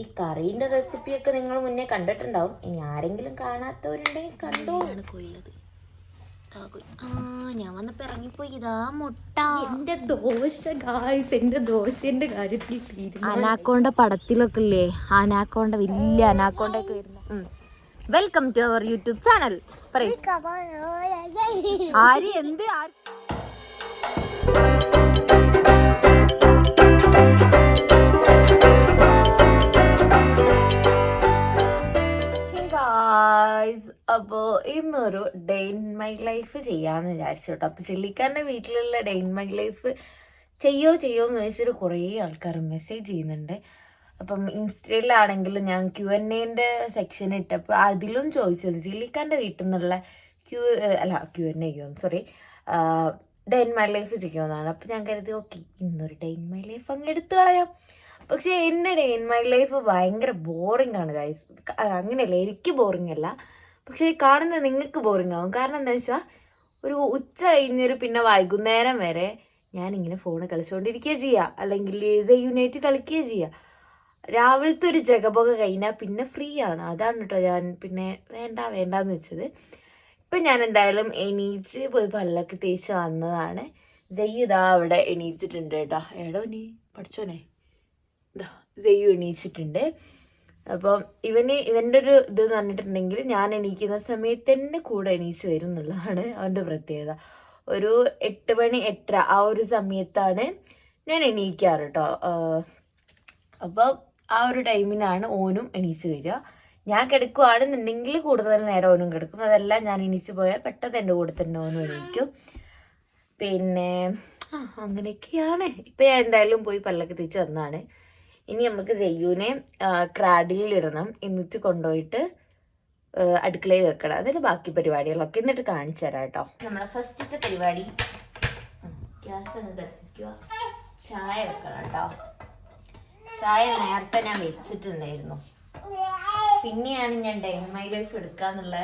ഈ കറീന്റെ റെസിപ്പിയൊക്കെ നിങ്ങൾ മുന്നേ കണ്ടിട്ടുണ്ടാവും. ഇനി ആരെങ്കിലും കാണാത്തവരുണ്ടെങ്കിൽ കണ്ടോളാണ് കൊയ്യത് ആ ഞാൻ വന്നപ്പോ ഇറങ്ങിപ്പോയി. ഇതാ മുട്ട. എന്റെ ദോശ ഗായ്സ് എന്റെ ദോശന്റെ കാര്യത്തിൽ അനാക്കോണ്ട പടത്തിലൊക്കെ ഇല്ലേ അനാക്കോണ്ട വലിയ അനാക്കോണ്ട ഒക്കെ വരുന്ന. Welcome to our YouTube channel പറയും. ആര് എന്ത് ആര് അപ്പോൾ ഇന്നൊരു ഡേ ഇൻ മൈ ലൈഫ് ചെയ്യാമെന്ന് വിചാരിച്ചു കേട്ടോ. അപ്പോൾ ചില്ലിക്കാരന്റെ വീട്ടിലുള്ള ഡേ ഇൻ മൈ ലൈഫ് ചെയ്യോ ചെയ്യോ എന്ന് ചോദിച്ചിട്ട് കുറേ ആൾക്കാർ മെസ്സേജ് ചെയ്യുന്നുണ്ട്. അപ്പം ഇൻസ്റ്റയിലാണെങ്കിലും ഞാൻ ക്യു എൻ എന്റെ സെക്ഷൻ ഇട്ടപ്പോൾ അതിലും ചോദിച്ചത് ചില്ലിക്കാരന്റെ വീട്ടിൽ നിന്നുള്ള ക്യു അല്ല Q n A sorry day in my life ചെയ്യുമെന്നാണ് അപ്പം ഞാൻ കരുതി ഓക്കെ ഇന്നൊരു ഡേ ഇൻ മൈ ലൈഫ് അങ്ങ് എടുത്തു കളയാം. പക്ഷേ എന്റെ ഡേ ഇൻ മൈ ലൈഫ് ഭയങ്കര ബോറിംഗ് ആണ് ഗൈസ്. അങ്ങനെയല്ല എനിക്ക് ബോറിംഗ് അല്ല. പക്ഷേ ഈ കാണുന്ന നിങ്ങൾക്ക് ബോറിംഗ് ആവും. കാരണം എന്താ വെച്ചാൽ ഒരു ഉച്ച കഴിഞ്ഞൊരു പിന്നെ വൈകുന്നേരം വരെ ഞാനിങ്ങനെ ഫോൺ കളിച്ചുകൊണ്ടിരിക്കുക ചെയ്യുക അല്ലെങ്കിൽ യൂണൈറ്റ് കളിക്കുകയോ ചെയ്യുക രാവിലത്തെ ഒരു ജഗബൊക കഴിഞ്ഞാൽ പിന്നെ ഫ്രീ ആണ്. അതാണ് കേട്ടോ ഞാൻ പിന്നെ വേണ്ട വേണ്ടാന്ന് വെച്ചത്. ഇപ്പം ഞാൻ എന്തായാലും എണീച്ച് പോയി പല്ലൊക്കെ തേച്ച് വന്നതാണ്. ജയ്യു ഇതാ അവിടെ എണീച്ചിട്ടുണ്ട് കേട്ടോ. എടോ നീ പഠിച്ചോനെ. ഇതാ ജയ്യു എണീച്ചിട്ടുണ്ട്. അപ്പം ഇവന് ഇവന്റെ ഒരു ഇത് പറഞ്ഞിട്ടുണ്ടെങ്കിൽ ഞാൻ എണീക്കുന്ന സമയത്ത് തന്നെ കൂടെ എണീച്ച് വരും എന്നുള്ളതാണ് അവന്റെ പ്രത്യേകത. ഒരു എട്ട് മണി എട്ടര ആ ഒരു സമയത്താണ് ഞാൻ എണീക്കാറ് കേട്ടോ അപ്പോൾ ആ ഒരു ടൈമിനാണ് ഓനും എണീച്ച് വരിക. ഞാൻ കിടക്കുവാണെന്നുണ്ടെങ്കിൽ കൂടുതൽ നേരം ഓനും കിടക്കും. അതെല്ലാം ഞാൻ എണീച്ച് പോയാൽ പെട്ടെന്ന് എന്റെ കൂടെ തന്നെ ഓനും എണീക്കും. പിന്നെ അങ്ങനെയൊക്കെയാണ്. ഇപ്പം ഞാൻ എന്തായാലും പോയി പല്ലൊക്കെ തിരിച്ച് വന്നതാണ്. ഇനി നമുക്ക് ജയ്യൂനെ ക്രാഡിലിടണം എന്നിട്ട് കൊണ്ടുപോയിട്ട് അടുക്കളയിൽ വെക്കണം. അതിന് ബാക്കി പരിപാടികളൊക്കെ എന്നിട്ട് കാണിച്ചു തരാം കേട്ടോ. നമ്മളെ ഫസ്റ്റത്തെ പരിപാടി ഗ്യാസ് അങ്ങ് കത്തിക്കുക. ചായ വെക്കണം കേട്ടോ. ചായ നേരത്തെ ഞാൻ വെച്ചിട്ടുണ്ടായിരുന്നു. പിന്നെയാണ് ഞാൻ ഡെങ്മൈ ലൈഫ് എടുക്കാന്നുള്ള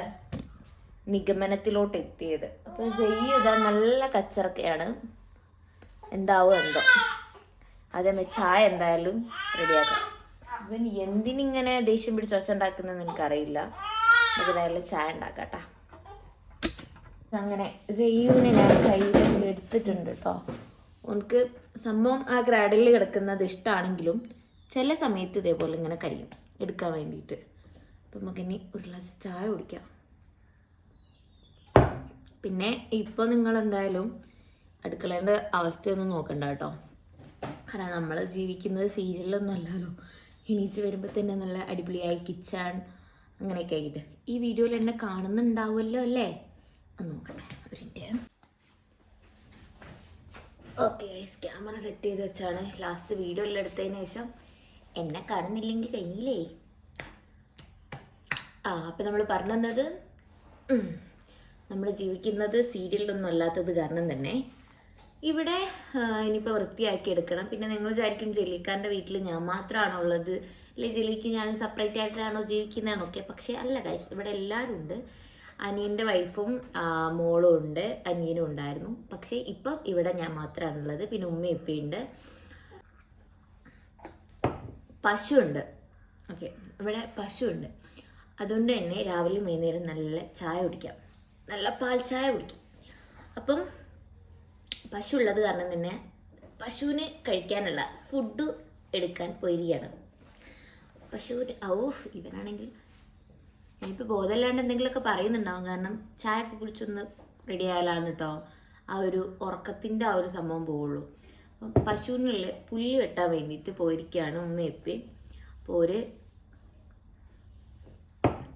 നിഗമനത്തിലോട്ട് എത്തിയത് അപ്പൊ ജയ്യു ഇതാ നല്ല കച്ചറക്കയാണ്. എന്താവോ എന്തോ. അതേമേ ചായ എന്തായാലും റെഡിയാക്കാം. ഇവൻ എന്തിനിങ്ങനെ ദേഷ്യം പിടിച്ച് ഒച്ച ഉണ്ടാക്കുന്നതെന്ന് എനിക്കറിയില്ല അതിനായാലും ചായ ഉണ്ടാക്കാട്ടാ. അങ്ങനെ ജയ്യൂനെ ഞാൻ കയ്യിൽ എടുത്തിട്ടുണ്ട് കേട്ടോ ഉനക്ക് സംഭവം ആ ഗ്രാഡിൽ കിടക്കുന്നത് ഇഷ്ടമാണെങ്കിലും ചില സമയത്ത് ഇതേപോലെ ഇങ്ങനെ കഴിയും എടുക്കാൻ വേണ്ടിയിട്ട്. അപ്പം നമുക്കിനി ഒരു ഗ്ലാസ് ചായ കുടിക്കാം. പിന്നെ ഇപ്പോൾ നിങ്ങൾ എന്തായാലും അടുക്കളേന്റെ അവസ്ഥയൊന്നും നോക്കണ്ട കേട്ടോ കാരണം നമ്മൾ ജീവിക്കുന്നത് സീരിയലൊന്നും അല്ലല്ലോ. എണീച്ച് വരുമ്പോൾ തന്നെ നല്ല അടിപൊളിയായി കിച്ചൺ അങ്ങനെയൊക്കെ ആയിട്ട്. ഈ വീഡിയോയിൽ എന്നെ കാണുന്നുണ്ടാവുമല്ലോ അല്ലേ? ഒന്ന് നോക്കട്ടെ ഓക്കെ ക്യാമറ സെറ്റ് ചെയ്ത് വെച്ചാണ് ലാസ്റ്റ് വീഡിയോ എല്ലാം എടുത്തതിന് ശേഷം എന്നെ കാണുന്നില്ലെങ്കിൽ കഴിഞ്ഞില്ലേ? ആ അപ്പം നമ്മൾ പറഞ്ഞത് നമ്മൾ ജീവിക്കുന്നത് സീരിയലൊന്നും അല്ലാത്തത് കാരണം തന്നെ ഇവിടെ ഇനിയിപ്പോൾ വൃത്തിയാക്കി എടുക്കണം. പിന്നെ നിങ്ങൾ വിചാരിക്കും ജെല്ലിക്കാരന്റെ വീട്ടിൽ ഞാൻ മാത്രമാണോ ഉള്ളത്? അല്ലെ ജെല്ലിക്ക് ഞാൻ സെപ്പറേറ്റ് ആയിട്ടാണോ ജീവിക്കുന്നതെന്നൊക്കെ പക്ഷേ അല്ല ഗൈസ് ഇവിടെ എല്ലാവരും ഉണ്ട്. അനിയന്റെ വൈഫും മോളും ഉണ്ട്. അനിയനും ഉണ്ടായിരുന്നു. പക്ഷേ ഇപ്പം ഇവിടെ ഞാൻ മാത്രമാണുള്ളത് പിന്നെ ഉമ്മയും ഇപ്പയുണ്ട് പശുണ്ട് ഓക്കെ ഇവിടെ പശുണ്ട് അതുകൊണ്ട് തന്നെ രാവിലെ വൈകുന്നേരം നല്ല ചായ കുടിക്കാം. നല്ല പാൽ ചായ കുടിക്കാം. അപ്പം പശു ഉള്ളത് കാരണം തന്നെ പശുവിന് കഴിക്കാനുള്ള ഫുഡ് എടുക്കാൻ പോയിരിക്കുകയാണ്. പശുവിന് ഓ ഇവനാണെങ്കിൽ ഞാനിപ്പോൾ ബോധമില്ലാണ്ട് എന്തെങ്കിലുമൊക്കെ പറയുന്നുണ്ടാവും. കാരണം ചായ കുടിച്ചൊന്ന് റെഡി ആയാലാണ് കേട്ടോ ആ ഒരു ഉറക്കത്തിന്റെ ആ ഒരു സംഭവം പോവുള്ളൂ. അപ്പം പശുവിനുള്ള പുല്ല് വെട്ടാൻ വേണ്ടിയിട്ട് പോയിരിക്കുകയാണ് ഉമ്മ എപ്പി അപ്പോൾ ഒരു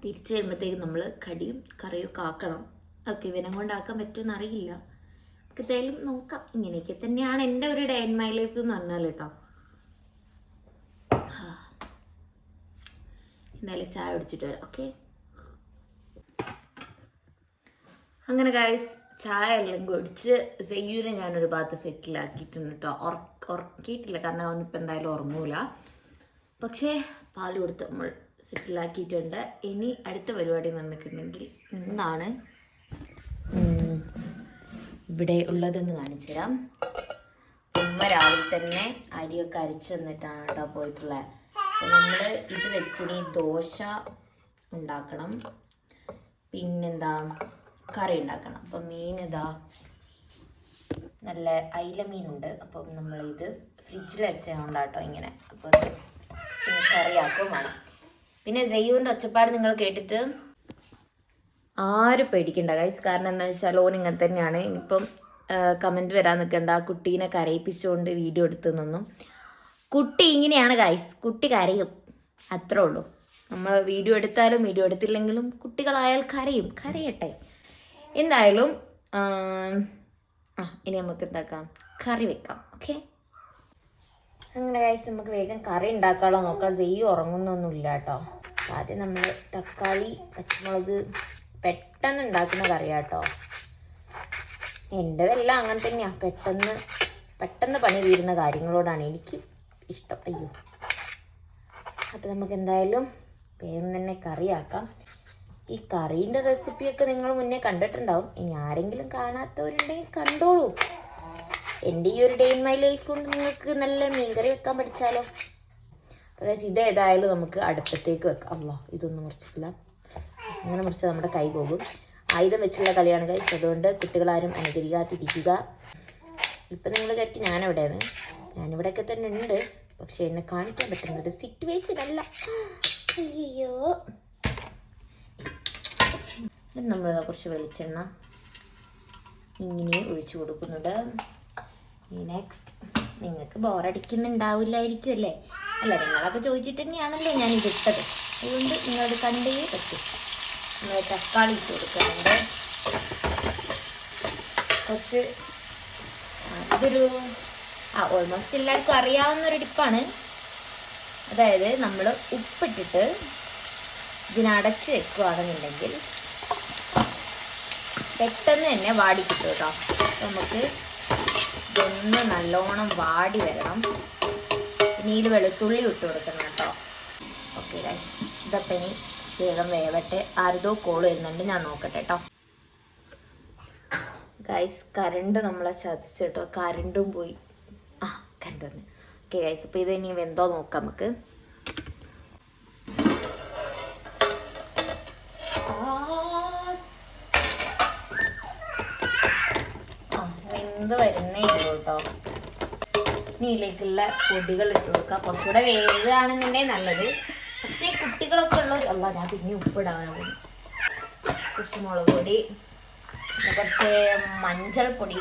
തിരിച്ചു വരുമ്പോഴത്തേക്ക് നമ്മൾ കടിയും കറിയും ഒക്കെ ആക്കണം. ഓക്കെ ഇവനെ കൊണ്ടാക്കാൻ പറ്റുമെന്ന് അറിയില്ല. എന്തായാലും നോക്കാം. ഇങ്ങനെയൊക്കെ തന്നെയാണ് എന്റെ ഒരു ഡേ ഇൻ മൈ ലൈഫ് എന്ന് പറഞ്ഞാൽ കേട്ടോ എന്തായാലും ചായ കുടിച്ചിട്ട് വരാം. ഓക്കെ? അങ്ങനെ ഗായ്സ് ചായ എല്ലാം കുടിച്ച് സെയ്യൂരെ ഞാനൊരു ഭാഗത്ത് സെറ്റിലാക്കിയിട്ടുണ്ട് കേട്ടോ ഉറക്ക ഉറക്കിയിട്ടില്ല. കാരണം അവനിപ്പോൾ എന്തായാലും ഉറങ്ങൂല. പക്ഷേ പാൽ കൊടുത്ത് നമ്മൾ സെറ്റിലാക്കിയിട്ടുണ്ട്. ഇനി അടുത്ത പരിപാടി നടന്നിട്ടുണ്ടെങ്കിൽ എന്താണ്? ഇവിടെ ഉള്ളതെന്ന് കാണിച്ചു തരാം ഉമ്മ രാവിലെ തന്നെ അരിയൊക്കെ അരച്ച് തന്നിട്ടാണ് കേട്ടോ പോയിട്ടുള്ളത് നമ്മൾ ഇത് വെച്ചിനി ദോശ ഉണ്ടാക്കണം. പിന്നെന്താ കറി ഉണ്ടാക്കണം. അപ്പം മീൻ ഇതാ നല്ല അയില മീനുണ്ട്. അപ്പം നമ്മളിത് ഫ്രിഡ്ജിൽ വെച്ചതുകൊണ്ടാട്ടോ ഇങ്ങനെ. അപ്പോൾ കറിയാക്കും വേണം. പിന്നെ ജയ്യുവിന്റെ ഒച്ചപ്പാട് നിങ്ങൾ കേട്ടിട്ട് ആരും പേടിക്കണ്ട. ഗൈസ് കാരണം എന്താ വെച്ചാൽ ഓൻ ഇങ്ങനെ തന്നെയാണ്. ഇനിയിപ്പം കമന്റ് വരാൻ നിൽക്കണ്ട കുട്ടീനെ കരയിപ്പിച്ചുകൊണ്ട് വീഡിയോ എടുത്തു നിന്നും. കുട്ടി ഇങ്ങനെയാണ് ഗൈസ് കുട്ടി കരയും. അത്രേ ഉള്ളൂ. നമ്മൾ വീഡിയോ എടുത്താലും വീഡിയോ എടുത്തില്ലെങ്കിലും കുട്ടികളായാൽ കരയും. കരയട്ടെ. എന്തായാലും ആ ഇനി നമുക്ക് എന്താക്കാം? കറി വെക്കാം. ഓക്കെ അങ്ങനെ ഗൈസ് നമുക്ക് വേഗം കറി ഉണ്ടാക്കാനുള്ള നോക്കാം. ജെയ്യ് ഉറങ്ങുന്നൊന്നുമില്ല കേട്ടോ. ആദ്യം നമ്മൾ തക്കാളി പച്ചമുളക് പെട്ടെന്ന് ഉണ്ടാക്കുന്ന കറിയാട്ടോ എന്റെതെല്ലാം അങ്ങനെ തന്നെയാണ് പെട്ടെന്ന് പെട്ടെന്ന് പണി തീരുന്ന കാര്യങ്ങളോടാണ് എനിക്ക് ഇഷ്ടം. അയ്യോ. അപ്പോൾ നമുക്ക് എന്തായാലും വേഗം തന്നെ കറിയാക്കാം. ഈ കറീന്റെ റെസിപ്പിയൊക്കെ നിങ്ങൾ മുന്നേ കണ്ടിട്ടുണ്ടാവും. ഇനി ആരെങ്കിലും കാണാത്തവരുണ്ടെങ്കിൽ കണ്ടോളൂ. എന്റെ ഈ ഒരു ഡേ ഇൻ മൈ ലൈഫ് കൊണ്ട് നിങ്ങൾക്ക് നല്ല മീൻകറി വെക്കാൻ പഠിച്ചാലോ? അതായത് ഇതേതായാലും നമുക്ക് അടുപ്പത്തേക്ക് വെക്കാം. അല്ലോ ഇതൊന്നും മുറിച്ചിട്ടില്ല. അങ്ങനെ മുറിച്ചാൽ നമ്മുടെ കൈ പോകും. ആയുധം വെച്ചുള്ള കളിയാണ് കൈ അതുകൊണ്ട് കുട്ടികളാരും അനുകരിക്കാതിരിക്കുക. ഇപ്പം നിങ്ങൾ കറ്റി ഞാനെവിടെയാണ്? ഞാനിവിടെയൊക്കെ തന്നെ ഉണ്ട്. പക്ഷേ എന്നെ കാണിക്കാൻ പറ്റുന്ന ഒരു സിറ്റുവേഷൻ അല്ല. അയ്യോ. നമ്മൾ കുറച്ച് വെളിച്ചെണ്ണ ഇങ്ങനെ ഒഴിച്ചു കൊടുക്കുന്നുണ്ട്. നെക്സ്റ്റ് നിങ്ങൾക്ക് ബോറടിക്കുന്നുണ്ടാവില്ലായിരിക്കും അല്ലേ? അല്ല നിങ്ങളൊക്കെ ചോദിച്ചിട്ട് തന്നെയാണല്ലോ ഞാൻ ഇതിട്ടത് അതുകൊണ്ട് നിങ്ങളത് കണ്ടേ പറ്റും. നമ്മൾ തക്കാളി ഇട്ട് കൊടുക്കുന്നുണ്ട്. കുറച്ച് ഇതൊരു ആ ഓൾമോസ്റ്റ് എല്ലാവർക്കും അറിയാവുന്ന ഒരു ടിപ്പാണ്. അതായത് നമ്മൾ ഉപ്പിട്ടിട്ട് ഇതിനടച്ച് വെക്കുകയാണെന്നുണ്ടെങ്കിൽ പെട്ടെന്ന് തന്നെ വാടി കിട്ടും കേട്ടോ. നമുക്ക് ഇതൊന്ന് നല്ലോണം വാടി വരണം. ഇനി ഇതിൽ വെളുത്തുള്ളി ഇട്ട് കൊടുക്കണം കേട്ടോ. ഓക്കെ ഇതപ്പം ഇനി വേഗം വേവട്ടെ. ആരുതോ കോൾ വരുന്നുണ്ട്. ഞാൻ നോക്കട്ടെ കേട്ടോ ഗൈസ് കരണ്ട് നമ്മളെ ചതിച്ചു കേട്ടോ കരണ്ടും പോയി. ആ കരണ്ട് വന്നു. ഓക്കെ ഗൈസ് അപ്പോൾ ഇത് ഇനി വെന്തോ നോക്കാം നമുക്ക്. വെന്ത് വരുന്നേ ഉള്ളൂ കേട്ടോ ഇനി ഇതിലേക്കുള്ള പൊടികൾ ഇട്ട് കൊടുക്കുക കുറച്ചുകൂടെ വേവുകയാണെന്നുണ്ടെങ്കിൽ നല്ലത്. പക്ഷേ ഉള്ള ഉള്ളവർ അല്ല ഞാൻ പിന്നെ ഉപ്പിടാൻ പോകും കുറച്ച് മുളക് പൊടി. കുറച്ച് മഞ്ഞൾപ്പൊടി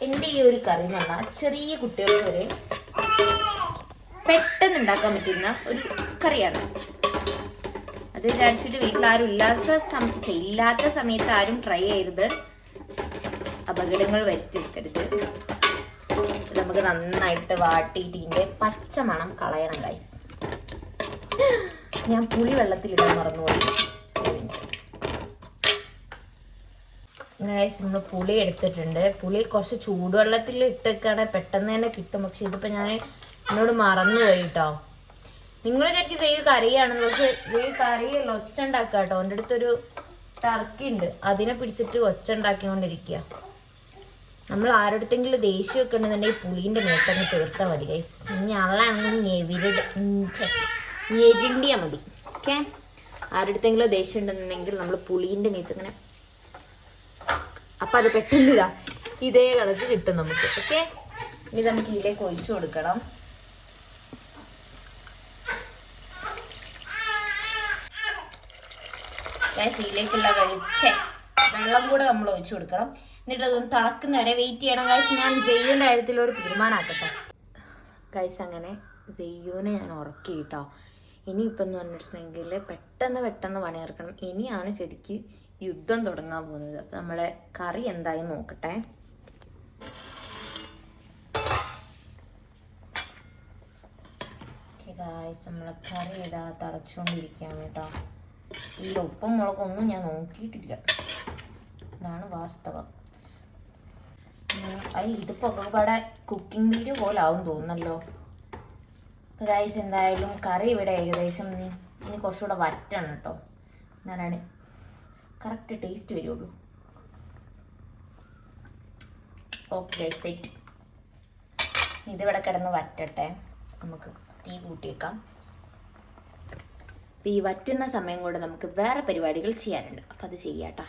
എന്റെ ഈ ഒരു കറി എന്ന് പറഞ്ഞാൽ ചെറിയ കുട്ടികൾ വരെ പെട്ടെന്ന് ഉണ്ടാക്കാൻ പറ്റുന്ന ഒരു കറിയാണ്. അത് വിചാരിച്ചിട്ട് വീട്ടിൽ ആരും ഇല്ലാത്ത സമയത്ത് ഇല്ലാത്ത സമയത്ത് ആരും ട്രൈ ചെയ്യരുത്. അപകടങ്ങൾ വരുത്തിയിരിക്കരുത് നമുക്ക് നന്നായിട്ട് വാട്ടിയിട്ട് ഇതിന്റെ പച്ച മണം കളയണം ഗൈസ് ഞാൻ പുളി വെള്ളത്തിലിടാൻ മറന്നുപോയി. നമ്മൾ പുളി എടുത്തിട്ടുണ്ട്. പുളി കുറച്ച് ചൂടുവെള്ളത്തിൽ ഇട്ടേക്കാണെ പെട്ടെന്ന് തന്നെ കിട്ടും. പക്ഷെ ഇതിപ്പോൾ ഞാൻ എന്നോട് മറന്നുപോയി കേട്ടോ നിങ്ങൾ ശരിക്കും ചെയ്യൂ കറിയാണ്. പക്ഷെ ഈ കറിയല്ല? ഒച്ച ഉണ്ടാക്കുക കേട്ടോ എന്റെ അടുത്തൊരു ടർക്കി ഉണ്ട്. അതിനെ പിടിച്ചിട്ട് ഒച്ച ഉണ്ടാക്കിക്കൊണ്ടിരിക്കുക നമ്മൾ ആരുടെങ്കിലും ദേഷ്യമൊക്കെ ഉണ്ടെന്നുണ്ടെങ്കിൽ പുളീന്റെ മേത്തങ്ങ് തീർത്താൽ മതി ഗൈസ് ഇനി അതാണെങ്കിൽ ഞെവിരുടെ ഞെരിണ്ടിയാൽ മതി. ഓക്കെ? ആരുടെങ്കിലും ദേഷ്യം ഉണ്ടെന്നുണ്ടെങ്കിൽ നമ്മൾ പുളീന്റെ മീത്ത് ഇങ്ങനെ അപ്പം അത് പെട്ടെന്ന് ഇതാ. ഇതേ കണക്ക് കിട്ടും നമുക്ക്. ഓക്കെ? ഇനി നമുക്ക് ഇതിലേക്ക് ഒഴിച്ചു കൊടുക്കണം. ഇതിലേക്കുള്ള വെളിച്ച വെള്ളം കൂടെ നമ്മൾ ഒഴിച്ചു കൊടുക്കണം. എന്നിട്ട് അതൊന്ന് തിളക്കുന്ന വരെ വെയിറ്റ് ചെയ്യണം. കാശ് ഞാൻ ജെയ്യൂന്റെ കാര്യത്തിലൊരു തീരുമാനമാക്കട്ടെ ഗൈസ് അങ്ങനെ ജെയ്യൂനെ ഞാൻ ഉറക്കി കേട്ടോ ഇനിയിപ്പം എന്ന് പറഞ്ഞിട്ടുണ്ടെങ്കിൽ പെട്ടെന്ന് പെട്ടെന്ന് പണിയെടുക്കണം. ഇനിയാണ് ശരിക്ക് യുദ്ധം തുടങ്ങാൻ പോകുന്നത്. അപ്പം നമ്മളെ കറി എന്തായി നോക്കട്ടെ. നമ്മളെ കറി ഇതാ തിളച്ചുകൊണ്ടിരിക്കുകയാണ് കേട്ടോ. ഈ ഉപ്പും മുളകൊന്നും ഞാൻ നോക്കിയിട്ടില്ല. ഇതാണ് വാസ്തവം. അത് ഐ ഇതിപ്പോ ഇവിടെ കുക്കിംഗ് വീഡിയോ പോലെ ആവും തോന്നുന്നല്ലോ. ഗൈസ് എന്തായാലും കറി ഇവിടെ ഏകദേശം ഇനി കുറച്ചുകൂടെ വറ്റണം കേട്ടോ. എന്നാലാണ് കറക്റ്റ് ടേസ്റ്റ് വരുള്ളൂ. ഓക്കെ സെറ്റ് ഇതിവിടെ കിടന്ന് വറ്റട്ടെ. നമുക്ക് തീ കൂട്ടിയേക്കാം. അപ്പം ഈ വറ്റുന്ന സമയം കൊണ്ട് നമുക്ക് വേറെ പരിപാടികൾ ചെയ്യാനുണ്ട്. അപ്പം അത് ചെയ്യാട്ടാ.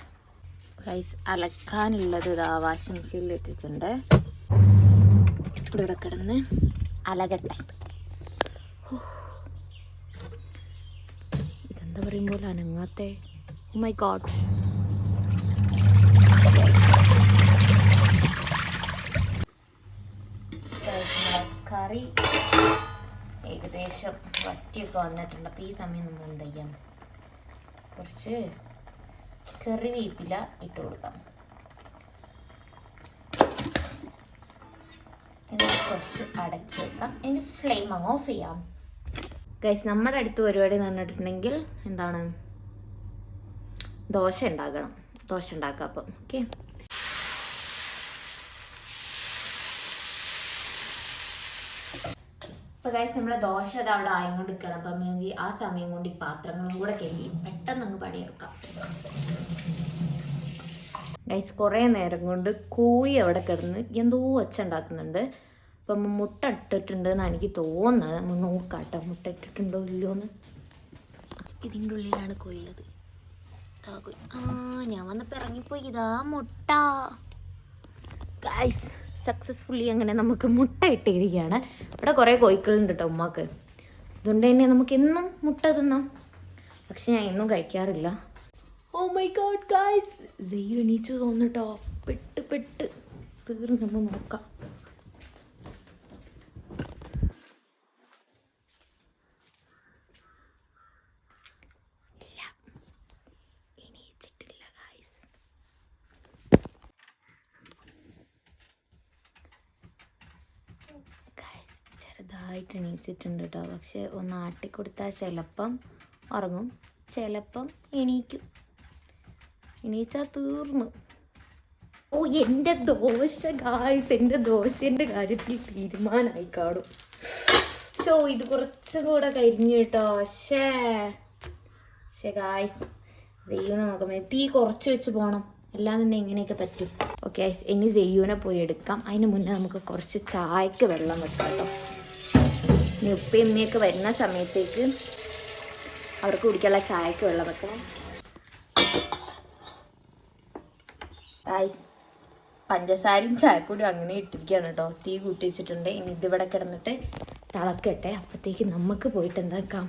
ഗൈസ് അലക്കാനുള്ളത് ഇതാ വാഷിംഗ് മെഷീനിൽ ഇട്ടിട്ടുണ്ട്. ഇവിടെ കിടന്ന് അലകട്ടെ. ഇതെന്താ പറയുമ്പോൾ അനങ്ങാത്തെ? Oh മൈ ഗോഡ് കറി ഏകദേശം വറ്റിയൊക്കെ വന്നിട്ടുണ്ട്. അപ്പോൾ ഈ സമയം നമ്മൾ എന്ത് ചെയ്യാം? കുറച്ച് കറിവേപ്പില ഇട്ട് കൊടുക്കാം. കുറച്ച് അടച്ച് വെക്കാം. ഇനി ഫ്ലെയിം അങ്ങ് ഓഫ് ചെയ്യാം. ഗൈസ് നമ്മുടെ അടുത്ത് പരിപാടി എന്ന് പറഞ്ഞിട്ടുണ്ടെങ്കിൽ എന്താണ്? ദോശ ഉണ്ടാക്കണം. ദോശ ഉണ്ടാക്കാം അപ്പം. ഓക്കെ ഇപ്പൊ ഗൈസ് നമ്മളെ ദോശ അത് അവിടെ ആയിക്കൊണ്ട് നിൽക്കണം അപ്പം നമുക്ക് ആ സമയം കൊണ്ട് ഈ പാത്രങ്ങളും കൂടെ കഴുകി പെട്ടെന്ന് അങ്ങ് പണിയെടുക്കാം. ഗൈസ് കുറേ നേരം കൊണ്ട് കോഴി അവിടെ കിടന്ന് എന്തോ ഒച്ച ഉണ്ടാക്കുന്നുണ്ട്. അമ്മ മുട്ട ഇട്ടിട്ടുണ്ട് എന്നാണ് എനിക്ക് തോന്നുന്നത്. നമ്മൾ നോക്കാട്ടോ മുട്ട ഇട്ടിട്ടുണ്ടോ ഇല്ലയോ എന്ന്. ഇതിന്റെ ഉള്ളിലാണ് കൊയ്യുന്നത്. ആ ഞാൻ വന്നപ്പോൾ ഇറങ്ങിപ്പോയി. ഇതാ മുട്ട. ഗൈസ് സക്സസ്ഫുള്ളി അങ്ങനെ നമുക്ക് മുട്ട ഇട്ടിരിക്കുകയാണ്. ഇവിടെ കുറേ കോയിക്കളുണ്ട് കേട്ടോ ഉമ്മക്ക്. അതുകൊണ്ട് തന്നെ നമുക്ക് എന്നും മുട്ട തിന്നാം. പക്ഷെ ഞാൻ എന്നും കഴിക്കാറില്ല. ഓ മൈ ഗോഡ് ഗൈസ് ദൈവം എണീച്ചു തോന്നിട്ടോ പെട്ട് പെട്ട് തീർന്നു നോക്കാം ഇല്ല എണീച്ചിട്ടില്ല ഗൈസ് ഗൈസ് ചെറുതായിട്ട് എണീച്ചിട്ടുണ്ട് കേട്ടോ പക്ഷെ ഒന്ന് ആട്ടിക്കൊടുത്താൽ ചിലപ്പം ഉറങ്ങും ചിലപ്പം എണീക്കും. എണീച്ചാൽ തീർന്നു. ഓ എന്റെ ദോശ ഗായ്സ് എന്റെ ദോശന്റെ കാര്യത്തിൽ തീരുമാനമായി കാണും. ഷോ ഇത് കുറച്ചും കൂടെ കരിഞ്ഞു കേട്ടോ. ഷേ ഷേ ഗായ്സ് ജെയ്യൂനെ നോക്കുമ്പോൾ തീ കുറച്ച് വെച്ച് പോകണം എല്ലാം തന്നെ ഇങ്ങനെയൊക്കെ പറ്റും. ഓക്കെ ഇനി ജെയ്യൂനെ പോയി എടുക്കാം. അതിന് മുന്നേ നമുക്ക് കുറച്ച് ചായക്ക് വെള്ളം വെക്കാം കേട്ടോ. ഉമ്മയൊക്കെ വരുന്ന സമയത്തേക്ക് അവർക്ക് കുടിക്കാനുള്ള ചായക്ക് വെള്ളം വെക്കണം. പഞ്ചസാരയും ചായപ്പൊടിയും അങ്ങനെ ഇട്ടിരിക്കുകയാണ് കേട്ടോ. തീ കൂട്ടി വെച്ചിട്ടുണ്ട്. ഇനി ഇതിവിടെ കിടന്നിട്ട് തിളക്കട്ടെ. അപ്പോഴത്തേക്ക് നമുക്ക് പോയിട്ട് എന്താക്കാം?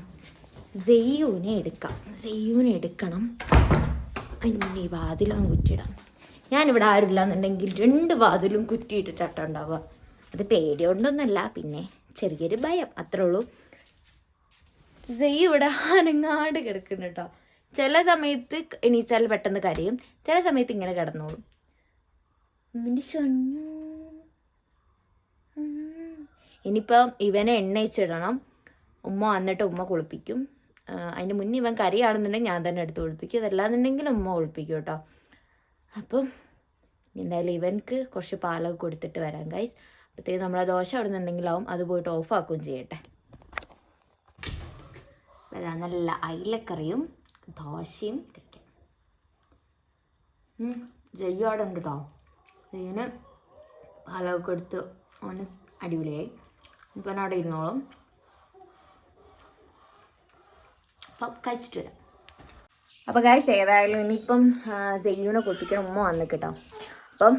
സെയ്യൂനെ എടുക്കാം. സെയ്യൂനെ എടുക്കണം. അതിന് ഈ വാതിലും കുറ്റിയിടാം. ഞാനിവിടെ ആരുമില്ല എന്നുണ്ടെങ്കിൽ രണ്ട് വാതിലും കുറ്റിയിട്ടിട്ടാട്ടോ ഉണ്ടാവുക. അത് പേടിയോണ്ടൊന്നല്ല പിന്നെ. ചെറിയൊരു ഭയം അത്രേ ഉള്ളൂ. ജയ് ഇവിടെ അനങ്ങാണ്ട് കിടക്കുന്നു കേട്ടോ ചില സമയത്ത് എണീച്ചാൽ പെട്ടെന്ന് കരയും ചില സമയത്ത് ഇങ്ങനെ കിടന്നോളും. ഇനിയിപ്പം ഇവനെ എണ്ണയിച്ചിടണം. ഉമ്മ വന്നിട്ട് ഉമ്മ കുളിപ്പിക്കും. അതിന് മുന്നേ ഇവൻ കറിയാണെന്നുണ്ടെങ്കിൽ ഞാൻ തന്നെ എടുത്ത് കുളിപ്പിക്കും. അതല്ലാന്നുണ്ടെങ്കിൽ ഉമ്മ കുളിപ്പിക്കും കേട്ടോ അപ്പം എന്തായാലും ഇവൻക്ക് കുറച്ച് പാലൊക്കെ കൊടുത്തിട്ട് വരാം ഗൈസ് അപ്പോഴത്തേക്ക് നമ്മളെ ദോശ അവിടെ നിന്നുണ്ടെങ്കിലാവും അത് പോയിട്ട് ഓഫാക്കുകയും ചെയ്യട്ടെ. അതാ നല്ല അയിലക്കറിയും ദോശയും കഴിക്കാം ജയ്യോ അവിടെ ഉണ്ട് കേട്ടോ ജയ്യന് പാലൊക്കെ എടുത്ത് ഓന് അടിപൊളിയായി. ഇപ്പം അവിടെ ഇരുന്നോളും. അപ്പം കഴിച്ചിട്ട് വരാം. അപ്പോൾ ഗായ്സ് ഏതായാലും ഇനിയിപ്പം ജയ്യൂനെ കുളിപ്പിക്കണം. ഉമ്മ വന്നിട്ടോ അപ്പം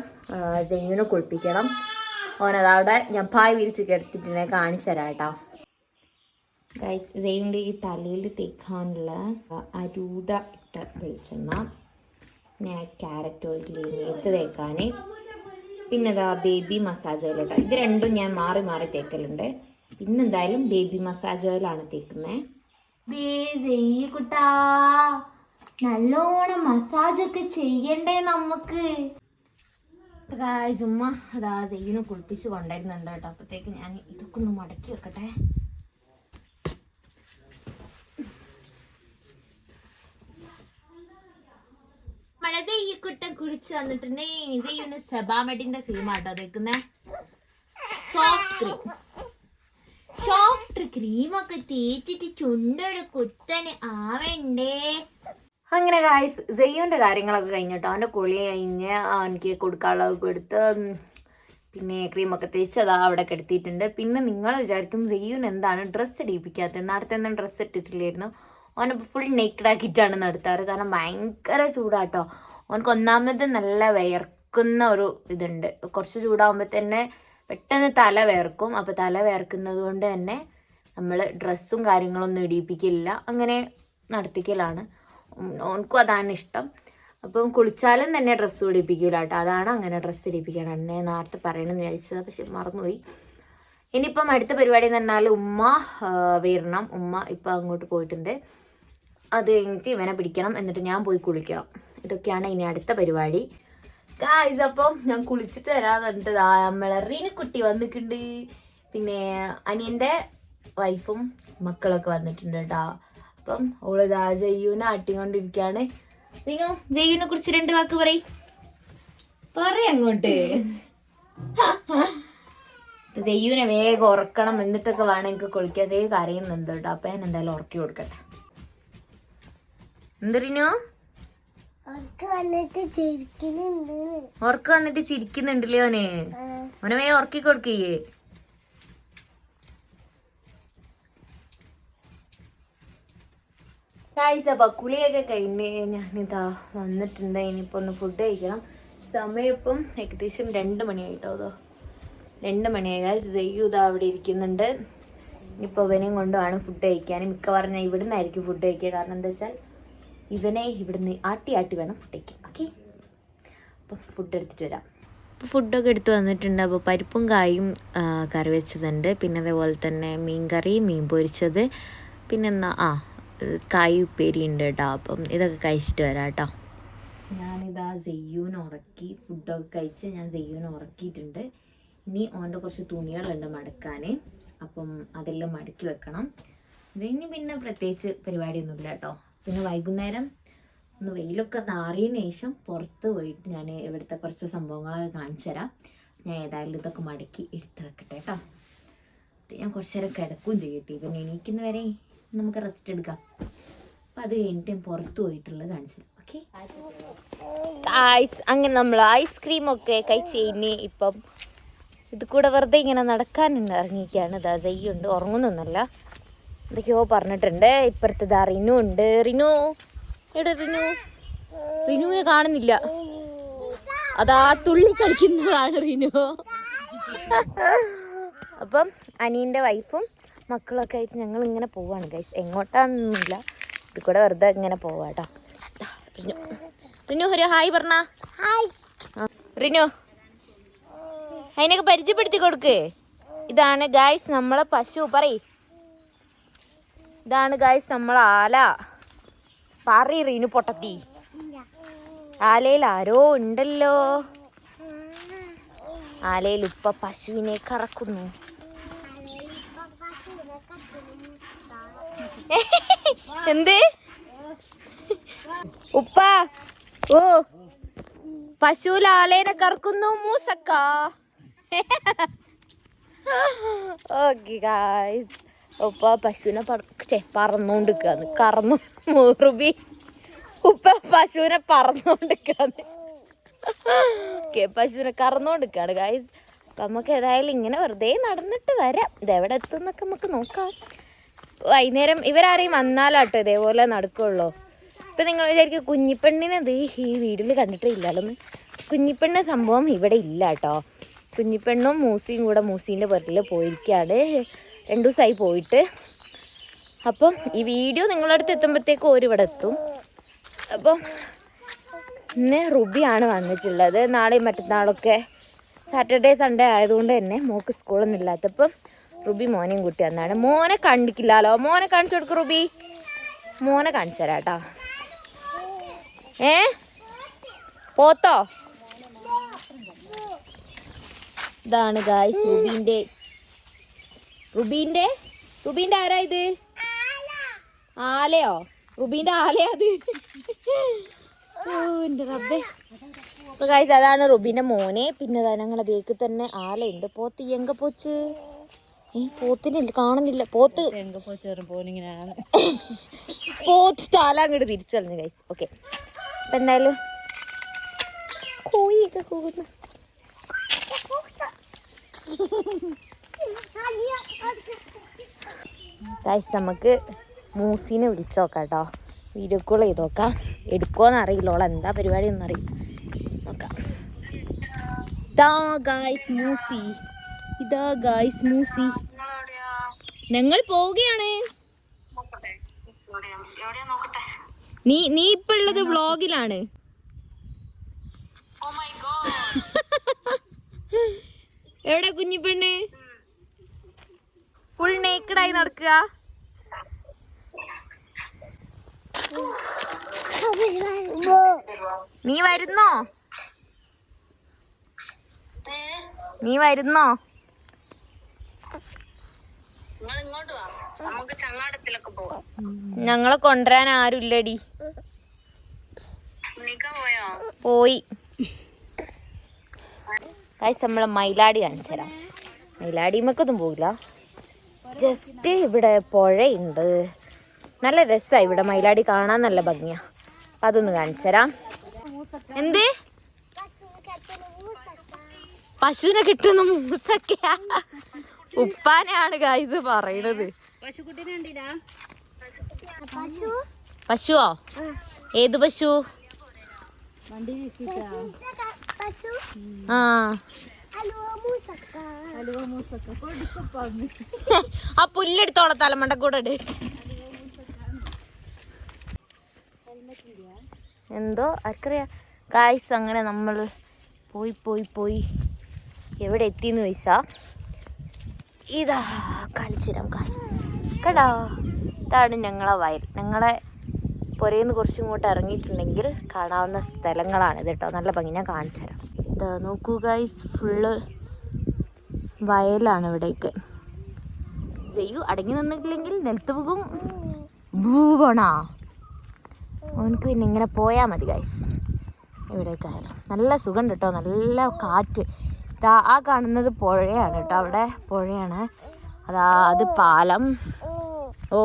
ജയ്യൂനെ കുളിപ്പിക്കണം. ഓനതവിടെ ഞാൻ പായ് വിരിച്ച് കിടത്തിട്ട് കാണിച്ചു തരാം കേട്ടോ. ഗൈസ് ഈ തലയിൽ തേക്കാനുള്ള അരൂത ഇട്ട വെളിച്ചെണ്ണ. പിന്നെ ക്യാരറ്റ് ഓയിൽ മേത്ത് തേക്കാൻ പിന്നെ ഇതാ ബേബി മസാജ് ഓയിൽ കേട്ടോ ഇത് രണ്ടും ഞാൻ മാറി മാറി തേക്കലുണ്ട്. ഇന്നെന്തായാലും ബേബി മസാജ് ഓയിലാണ് തേക്കുന്നത് കുട്ടാ. നല്ലോണം മസാജ് ഒക്കെ ചെയ്യണ്ടേ നമുക്ക്. ഗായ്സ് ഉമ്മ അതാ സെയ്യിനെ കുളിപ്പിച്ച് കൊണ്ടുവരുന്നുണ്ട് കേട്ടോ. അപ്പോഴത്തേക്ക് ഞാൻ ഇതൊക്കെ ഒന്ന് മടക്കി വെക്കട്ടെ. മഴ തെയ്യക്കുട്ടൻ കുളിച്ച് വന്നിട്ടുണ്ടെങ്കിൽ സെയ്യുന്ന സെബാമെഡിന്റെ ക്രീമാട്ടോ തേക്കുന്നേ. സോഫ്റ്റ് ക്രീം സോഫ്റ്റ് ക്രീമൊക്കെ തേച്ചിട്ട് ചുണ്ടൊരു കുത്തന് ആവണ്ടേ? അങ്ങനെ ഗായ്സ് സെയ്യുന്റെ കാര്യങ്ങളൊക്കെ കഴിഞ്ഞിട്ടോ. അവന്റെ കുളി കഴിഞ്ഞ് എനിക്ക് കൊടുക്കാനുള്ളതൊക്കെ കൊടുത്ത് പിന്നെ ക്രീമൊക്കെ തേച്ച് അവിടെ കിടത്തിയിട്ടുണ്ട്. പിന്നെ നിങ്ങൾ വിചാരിക്കും സെയ്യൂൻ എന്താണ് ഡ്രസ്സ് ഇടിപ്പിക്കാത്തത്? നേരത്തെ ഒന്നും ഡ്രസ്സ് ഇട്ടിട്ടില്ലായിരുന്നു. ഓനിപ്പോൾ ഫുൾ നേക്കഡ് ആക്കിയിട്ടാണ് നടത്താറ്. കാരണം ഭയങ്കര ചൂടാട്ടോ. ഓനക്ക് ഒന്നാമത് നല്ല വിയർക്കുന്ന ഒരു ഇതുണ്ട്. കുറച്ച് ചൂടാകുമ്പോൾ തന്നെ പെട്ടെന്ന് തല വിയർക്കും. അപ്പോൾ തല വിയർക്കുന്നത് കൊണ്ട് തന്നെ നമ്മൾ ഡ്രസ്സും കാര്യങ്ങളൊന്നും ഇടിയിപ്പിക്കില്ല അങ്ങനെ നടത്തിക്കലാണ്. ഓൻക്കും അതാണ് ഇഷ്ടം അപ്പം കുളിച്ചാലും തന്നെ ഡ്രസ്സ് പിടിപ്പിക്കൂല കേട്ടോ. അതാണ് അങ്ങനെ ഡ്രസ്സ് ഇടിപ്പിക്കണം എന്നെ നേരത്തെ പറയണമെന്ന് വിചാരിച്ചത്. പക്ഷെ മറന്നുപോയി. ഇനിയിപ്പം അടുത്ത പരിപാടി എന്ന് പറഞ്ഞാൽ ഉമ്മ വരണം. ഉമ്മ ഇപ്പം അങ്ങോട്ട് പോയിട്ടുണ്ട്. അത് കഴിഞ്ഞിട്ട് ഇവനെ പിടിക്കണം. എന്നിട്ട് ഞാൻ പോയി കുളിക്കണം. ഇതൊക്കെയാണ് ഇനി അടുത്ത പരിപാടി. ഗായ്സ് അപ്പം ഞാൻ കുളിച്ചിട്ട് വരാന്ന് പറഞ്ഞിട്ട് ദാ റീന കുട്ടി വന്നിട്ടുണ്ട്. പിന്നെ അനിയന്റെ വൈഫും മക്കളൊക്കെ വന്നിട്ടുണ്ട് കേട്ടോ. അപ്പം ഓൾ ഇതാ ജയ്യൂനെ ആട്ടിക്കൊണ്ടിരിക്കുകയാണ്. നിങ്ങൾ ജയ്യൂനെ കുറിച്ച് രണ്ട് വാക്ക് പറയും. പറ അങ്ങോട്ട്. ജയ്യൂനെ വേഗം ഉറക്കണം. എന്നിട്ടൊക്കെ വേണം എനിക്ക് കുളിക്കാൻ. ദേ കരയുന്നുണ്ട് കേട്ടോ. അപ്പൊ ഞാൻ എന്തായാലും ഉറക്കി കൊടുക്കട്ടെ. എന്തറിഞ്ഞോ ഉറക്കം വന്നിട്ട് ചിരിക്കുന്നുണ്ടല്ലേ ഓനെ ഓനെ വേഗം ഉറക്കി കൊടുക്കേ. ഗായ്സ് അപ്പൊ കുളിയൊക്കെ കഴിഞ്ഞ് ഞാനിതാ വന്നിട്ടുണ്ട്. ഇനിയിപ്പോ ഒന്ന് ഫുഡ് കഴിക്കണം. സമയം ഇപ്പം ഏകദേശം രണ്ട് മണിയായിട്ടോ അതോ? രണ്ട് മണിയായി. ഗായ്സ് ദയ്യു ഇതാ അവിടെ ഇരിക്കുന്നുണ്ട്. ഇനിയിപ്പോൾ ഇവനെയും കൊണ്ട് വേണം ഫുഡ് കഴിക്കാൻ. മിക്കവാറും ഞാൻ ഇവിടുന്ന് ആയിരിക്കും ഫുഡ് കഴിക്കുക. കാരണം എന്താ വെച്ചാൽ ഇവനെ ഇവിടുന്ന് ആട്ടി ആട്ടി വേണം ഫുഡ് കഴിക്കാൻ. ഓക്കെ അപ്പം ഫുഡ് എടുത്തിട്ട് വരാം. അപ്പോൾ ഫുഡൊക്കെ എടുത്ത് വന്നിട്ടുണ്ട്. അപ്പോൾ പരിപ്പും കായും കറി വെച്ചതുണ്ട്. പിന്നെ അതേപോലെ തന്നെ മീൻ കറി മീൻ പൊരിച്ചത്. പിന്നെ എന്നാ ആ കായ് ഉപ്പേരി ഉണ്ട് കേട്ടോ. അപ്പം ഇതൊക്കെ കഴിച്ചിട്ട് വരാം കേട്ടോ. ഞാനിതാ സെയ്യൂന് ഉറക്കി ഫുഡൊക്കെ കഴിച്ച് ഞാൻ സെയ്യൂന് ഉറക്കിയിട്ടുണ്ട്. ഇനി ഓന്റെ കുറച്ച് തുണികളുണ്ട് മടക്കാൻ അപ്പം അതെല്ലാം മടക്കി വെക്കണം. ഇതിന് പിന്നെ പ്രത്യേകിച്ച് പരിപാടിയൊന്നുമില്ല കേട്ടോ. പിന്നെ വൈകുന്നേരം ഒന്ന് വെയിലൊക്കെ നാറിയതിന് ശേഷം പുറത്ത് പോയിട്ട് ഞാൻ ഇവിടുത്തെ കുറച്ച് സംഭവങ്ങളൊക്കെ കാണിച്ചു തരാം. ഞാൻ ഏതായാലും ഇതൊക്കെ മടക്കി എടുത്ത് വെക്കട്ടെ കേട്ടോ. ഞാൻ കുറച്ച് നേരം കിടക്കുകയും ചെയ്യട്ടെ ഇപ്പം എണീക്കുന്ന വരെ നമുക്ക് റെസ്റ്റ് എടുക്കാം. അപ്പം അത് കഴിഞ്ഞിട്ട് ഞാൻ പുറത്ത് പോയിട്ടുള്ളത് കാണിച്ചു ഓക്കെ ഐസ് അങ്ങനെ നമ്മൾ ഐസ്ക്രീം ഒക്കെ കഴിച്ച് കഴിഞ്ഞ് ഇപ്പം ഇത് കൂടെ വെറുതെ ഇങ്ങനെ നടക്കാൻ ഇറങ്ങിയിരിക്കുകയാണ്. ഇതാ ചെയ്യുണ്ട് ഉറങ്ങുന്നൊന്നുമല്ല. എന്തൊക്കെയോ പറഞ്ഞിട്ടുണ്ട്. ഇപ്പുറത്ത് ഇതാ റിനു ഉണ്ട്. റിനു. എവിടെ റിനു? റിനുവിനെ കാണുന്നില്ല. അതാ തുള്ളി കളിക്കുന്നതാണ് റിനു. അപ്പം അനിയന്റെ വൈഫും മക്കളൊക്കെ ആയിട്ട് ഞങ്ങൾ ഇങ്ങനെ പോവാണ് ഗൈസ് എങ്ങോട്ടാന്നില്ല ഇത് കൂടെ വെറുതെ ഇങ്ങനെ പോവാട്ടോ റിനു. റിനു ഒരു ഹായ് പറഞ്ഞ. ഹായ്. റിനു. അതിനൊക്കെ പരിചയപ്പെടുത്തി കൊടുക്ക്. ഇതാണ് ഗായ്സ് നമ്മളെ പശു. പറയ്. ഇതാണ് ഗായ്സ് നമ്മളെ ആല. പറയ് റിനു പൊട്ടത്തി. ആലയിൽ ആരോ ഉണ്ടല്ലോ. ആലയിൽ ഉപ്പ പശുവിനെ കറക്കുന്നു. എന്ത്? ഉപ്പ. ഓ. പശുവിൽ ആലേനെ കറക്കുന്നു മൂസക്ക. ഓക്കെ ഗായ്സ് ഉപ്പ പശുവിനെ പറ പറന്നോണ്ടിരിക്കാന്ന്. കറന്നു. മുറുബി ഉപ്പ പശുവിനെ പറന്നോണ്ടിരിക്കാന്ന്. ഓക്കെ പശുവിനെ കറന്നോണ്ടിരിക്കാണ് ഗായ്സ് നമുക്ക് ഏതായാലും ഇങ്ങനെ വെറുതെ നടന്നിട്ട് വരാം. ഇതെവിടെ എത്തും എന്നൊക്കെ നമുക്ക് നോക്കാം. വൈകുന്നേരം ഇവരാരെയും വന്നാലാട്ടോ ഇതേപോലെ നടക്കുള്ളൂ. ഇപ്പം നിങ്ങൾ വിചാരിക്കും കുഞ്ഞിപ്പെണ്ണിനെ ഇത് ഈ വീടിൽ കണ്ടിട്ടേ ഇല്ലല്ലോ കുഞ്ഞിപ്പെണ്ണ സംഭവം ഇവിടെ ഇല്ല കേട്ടോ കുഞ്ഞിപ്പെണ്ണും മൂസിയും കൂടെ മൂസീന്റെ പുറകിൽ പോയിരിക്കുകയാണ് രണ്ടു ദിവസമായി പോയിട്ട്. അപ്പം ഈ വീഡിയോ നിങ്ങളുടെ അടുത്ത് എത്തുമ്പോഴത്തേക്കും ഓരിവിടെ എത്തും. അപ്പം ഇന്ന് റുബിയാണ് വന്നിട്ടുള്ളത്. നാളെയും മറ്റന്നാളൊക്കെ സാറ്റർഡേ സൺഡേ ആയതുകൊണ്ട് തന്നെ മോക്ക് സ്കൂളൊന്നും ഇല്ലാത്തപ്പം റുബി മോനെയും കൂട്ടി വന്നാണ്. മോനെ കണ്ടിക്കില്ലല്ലോ മോനെ കാണിച്ചു കൊടുക്കും റുബി. മോനെ കാണിച്ചു തരാം കേട്ടോ. ഏ? പോത്തോ? ഇതാണ് ഗായ്സ് റുബീന്റെ. റുബീന്റെ? റുബീന്റെ ആരാ ഇത്? ആലയോ? റുബീന്റെ ആലയാ റബ്ബേ. അപ്പൊ ഗായ്സ് അതാണ് റുബീന്റെ മോനെ. പിന്നെ ഞങ്ങളുടെ ഞങ്ങളെ ബേക്കിൽ തന്നെ ആലയുണ്ട്. പോത്ത് എങ്ക പോച്ച്? ഏ പോത്തിനില്ല കാണുന്നില്ല. പോത്ത്. പോത്ത് താല അങ്ങോട്ട് തിരിച്ചു കളഞ്ഞു കഴിച്ചു ഓക്കെ അപ്പൊ എന്തായാലും കോഴിയൊക്കെ കൂകുന്ന ഗൈസ് നമുക്ക് മൂസിനെ വിളിച്ചു നോക്കാം കേട്ടോ വീഡിയോ കോൾ ചെയ്ത് നോക്കാം. എടുക്കുമോന്ന് അറിയില്ല. ഓളെ എന്താ പരിപാടി ഒന്നും അറിയില്ല നോക്കാം. ദാ ഗൈസ് മൂസി. ഇതാ ഗായ്സ് മൂസി. ഞങ്ങൾ പോവുകയാണ്. നീ നീ ഇപ്പൊ ഉള്ളത് വ്ളോഗിലാണ്. എവിടെ കുഞ്ഞിപ്പെണ്ണ് ഫുൾ നേക്കഡായി നടക്കുക. നീ വരുന്നോ? നീ വരുന്നോ? ഞങ്ങളെ കൊണ്ടുവരാൻ ആരുമില്ലടി പോയി? കാഴ്ച നമ്മളെ മൈലാടി കാണിച്ചരാം മൈലാടി മക്കൊന്നും പോയില്ല ജസ്റ്റ് ഇവിടെ പുഴയുണ്ട്. നല്ല രസമാണ് ഇവിടെ മൈലാടി കാണാൻ നല്ല ഭംഗിയാ. അതൊന്ന് കാണിച്ചരാം എന്ത്? പശുവിനെ കിട്ടുന്ന മൂസക്കയാ. ഉപ്പാനെയാണ് ഗായ്സ് പറയണത്. പശുവോ? ഏത് പശു? ആ. ആ പുല്ലെടുത്തോളെ തലമണ്ട കൂടെ എന്തോ ആർക്കറിയാ? കായ്സ് അങ്ങനെ നമ്മൾ പോയി പോയി പോയി എവിടെ എത്തിന്ന് ചോദിച്ചാ ഇതാ കാണിച്ചുതരാം കായ്സ് കടാ. ഇതാണ് ഞങ്ങളെ വയൽ. ഞങ്ങളെ പുരയിന്ന് കുറച്ചും ഇങ്ങോട്ട് ഇറങ്ങിയിട്ടുണ്ടെങ്കിൽ കാണാവുന്ന സ്ഥലങ്ങളാണ് ഇത് കേട്ടോ നല്ല ഭംഗി. ഞാൻ കാണിച്ചു തരാം. ഇതാ നോക്കൂ ഗൈസ് ഫുള്ള് വയലാണ് ഇവിടേക്ക്. ജയ്യു അടങ്ങി നിന്നിട്ടില്ലെങ്കിൽ നിലത്ത് പോകും. ഭൂവണാ അവനക്ക് പിന്നെ ഇങ്ങനെ പോയാൽ മതി ഗൈസ് എവിടേക്കായാലും നല്ല സുഖം കേട്ടോ നല്ല കാറ്റ്. ഇതാ ആ കാണുന്നത് പുഴയാണ് കേട്ടോ അവിടെ പുഴയാണ്. അതാ അത് പാലം. ഓ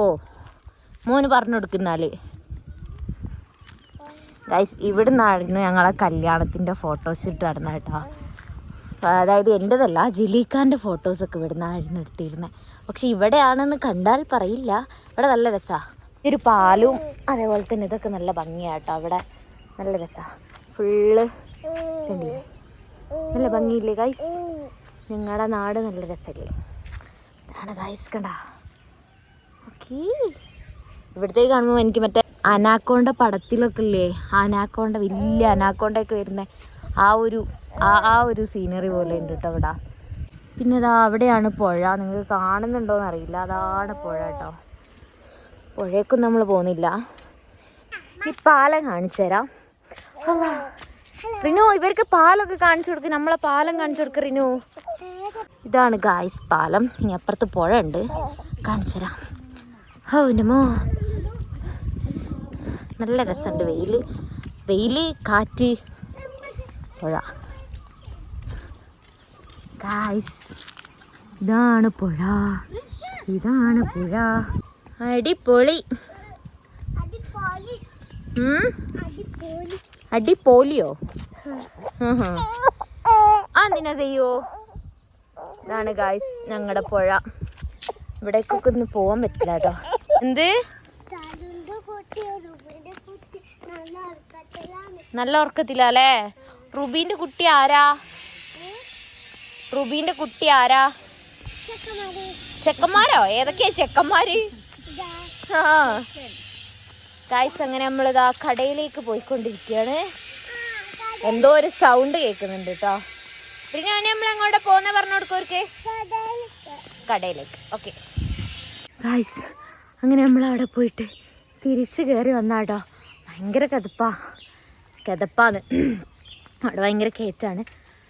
മോന് പറഞ്ഞു കൊടുക്കുന്നാൽ ഗൈസ് ഇവിടെ നിന്നായിരുന്നു ഞങ്ങളെ കല്യാണത്തിന്റെ ഫോട്ടോസ് ഇട്ട് നടന്ന കേട്ടോ. അതായത് എന്റെതല്ല ജിലീഖാന്റെ ഫോട്ടോസൊക്കെ ഇവിടെ നിന്നായിരുന്നു എടുത്തിരുന്നത് പക്ഷെ ഇവിടെയാണെന്ന് കണ്ടാൽ പറയില്ല. ഇവിടെ നല്ല രസമാണ് ഒരു പാലും അതേപോലെ തന്നെ ഇതൊക്കെ നല്ല ഭംഗിയാട്ടോ അവിടെ നല്ല രസമാണ് ഫുള്ള് നല്ല ഭംഗിയില്ലേ ഗൈസ് നിങ്ങളുടെ നാട് നല്ല രസമല്ലേ ഇതാണ് ഗൈസ് കണ്ട? ഇവിടത്തേക്ക് കാണുമ്പോൾ എനിക്ക് മറ്റേ അനാക്കോണ്ട പടത്തിലൊക്കെ ഇല്ലേ അനാക്കോണ്ട വലിയ അനാക്കോണ്ടൊക്കെ വരുന്ന ആ ഒരു ആ ആ ഒരു സീനറി പോലെ ഉണ്ട് കേട്ടോ ഇവിടെ. പിന്നെ ഇതാ അവിടെയാണ് പുഴ. നിങ്ങൾക്ക് കാണുന്നുണ്ടോ എന്നറിയില്ല. അതാണ് പുഴ കേട്ടോ പുഴയ്ക്കും നമ്മൾ പോകുന്നില്ല. ഈ പാലം കാണിച്ചു തരാം. റിനു ഇവർക്ക് പാലൊക്കെ കാണിച്ചു കൊടുക്ക്. നമ്മളെ പാലം കാണിച്ചു കൊടുക്ക റിനു. ഇതാണ് ഗായ്സ് പാലം. ഇനി അപ്പുറത്ത് പുഴ ഉണ്ട്. കാണിച്ചു തരാം. ഓ നമോ നല്ല രസമുണ്ട് വെയിൽ വെയിൽ കാറ്റ് പുഴ. ഗായ്സ് ഇതാണ് പുഴ. ഇതാണ് പുഴ. അടിപൊളി? അടിപൊളിയോ. ആ നിന്നെ ചെയ്യോ? ഇതാണ് ഗായ്സ് ഞങ്ങളുടെ പുഴ. ഇവിടേക്കൊക്കെ ഒന്ന് പോകാൻ പറ്റില്ല കേട്ടോ എന്ത്? നല്ല ഉറക്കത്തിലല്ലേ? റുബീന്റെ കുട്ടി ആരാ? റുബീന്റെ കുട്ടി ആരാ? ചെക്കന്മാരോ. ഏതൊക്കെയാ ചെക്കന്മാര്? ആ. ഗായ്സ് അങ്ങനെ നമ്മളിതാ കടയിലേക്ക് പോയിക്കൊണ്ടിരിക്കുകയാണ്. എന്തോ ഒരു സൗണ്ട് കേൾക്കുന്നുണ്ട് കേട്ടോ പിന്നെ നമ്മൾ അങ്ങോട്ട് പോകുന്ന? പറഞ്ഞു കൊടുക്കവർക്ക് കടയിലേക്ക്. ഓക്കെ ഗായ്സ് അങ്ങനെ നമ്മൾ അവിടെ പോയിട്ട് തിരിച്ച് കയറി വന്നാട്ടോ. ഭയങ്കര കതപ്പാ. കതപ്പാന്ന്. അവിടെ ഭയങ്കര കയറ്റാണ്.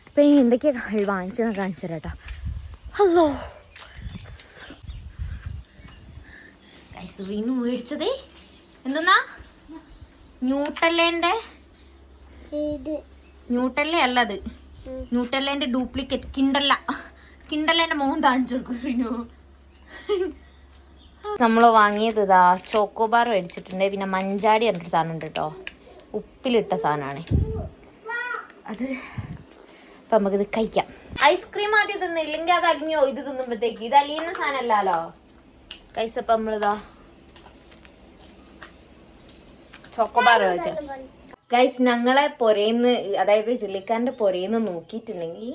അപ്പം ഇനി എന്തൊക്കെയാണ് വാങ്ങിച്ചെന്ന് കാണിച്ചു തരാം കേട്ടോ ഹലോ ഗൈസ് മേടിച്ചത്. എന്തെന്നാ? ന്യൂട്ടല്ലേന്റെ? ന്യൂട്ടല്ലേ അല്ല അത് ന്യൂട്ടല്ലേന്റെ ഡ്യൂപ്ലിക്കേറ്റ് കിണ്ടല്ല. കിണ്ടല്ലേന്റെ മോഹൻ കാണിച്ചു കൊടുക്കും റീനു. നമ്മൾ വാങ്ങിയത് ഇതാ ചോക്കോബാർ മേടിച്ചിട്ടുണ്ട്. പിന്നെ മഞ്ചാടി പറഞ്ഞൊരു സാധനം ഉണ്ട് കേട്ടോ. ഉപ്പിലിട്ട സാധനമാണ്. അത് അപ്പം നമുക്കിത് കഴിക്കാം. ഐസ്ക്രീം ആദ്യം തിന്ന് ഇല്ലെങ്കിൽ അത് അലിഞ്ഞോ ഇത് തിന്നുമ്പോഴത്തേക്ക്. ഇത് അലിയുന്ന സാധനമല്ലല്ലോ കൈസപ്പം നമ്മളിതാ ചോക്കോബാർ ഗൈസ് ഞങ്ങളെ പൊരയിന്ന് അതായത് ചില്ലിക്കാരന്റെ പൊരയിന്ന് നോക്കിയിട്ടുണ്ടെങ്കിൽ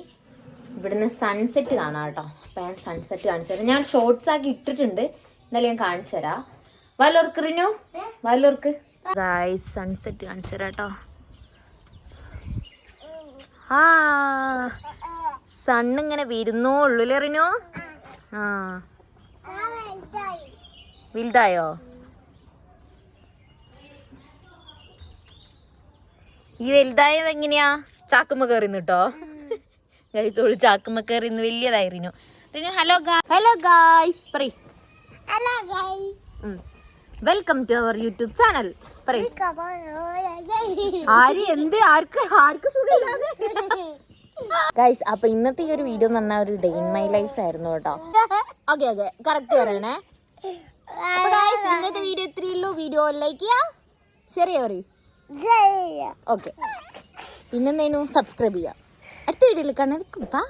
ഇവിടുന്ന് സൺസെറ്റ് കാണാം കേട്ടോ. അപ്പം ഞാൻ സൺസെറ്റ് കാണിച്ചു തരാം ഞാൻ ഷോർട്സ് ആക്കി ഇട്ടിട്ടുണ്ട്. എന്നാലും ഞാൻ കാണിച്ചു തരാം. വല്ലോർക്ക് റിനു? വല്ലോർക്ക് ഗൈസ് സൺസെറ്റ് കാണിച്ചു തരാം കേട്ടോ ആ സണ്ണിങ്ങനെ വരുന്നോള്ളൂല്ലേ റിനു? ആ. വലുതായോ? ഈ വലുതായത് എങ്ങനെയാ? ചാക്കുമ്മ കയറിന്ന് കേട്ടോ കഴിച്ചോളൂ ചാക്കുമ്മ കയറിന്ന് വലിയതായിരുന്നു റിനു. ഹലോ ഹലോ ഗായ്സ് പറയ്. Welcome to our YouTube channel പറയ്. ആര് എന്ത് ആർക്ക് ആർക്ക് സുഖമില്ലാതെ ഗൈസ് അപ്പൊ ഇന്നത്തെ ഈ ഒരു വീഡിയോ എന്ന് പറഞ്ഞാൽ ഒരു ഡേ ഇൻ മൈ ലൈഫ് ആയിരുന്നു കേട്ടോ. ഓക്കെ ഓക്കെ കറക്റ്റ് പറയണേ. അപ്പൊ ഗൈസ് ഇന്നത്തെ വീഡിയോ ഇത്രയുള്ളൂ വീഡിയോ ലൈക്ക് ചെയ്യാ. ശരിയാ പറയൂ. ഓക്കെ പിന്നെന്തേനു സബ്സ്ക്രൈബ് ചെയ്യാം. അടുത്ത വീഡിയോയിൽ കാണാൻ ബൈ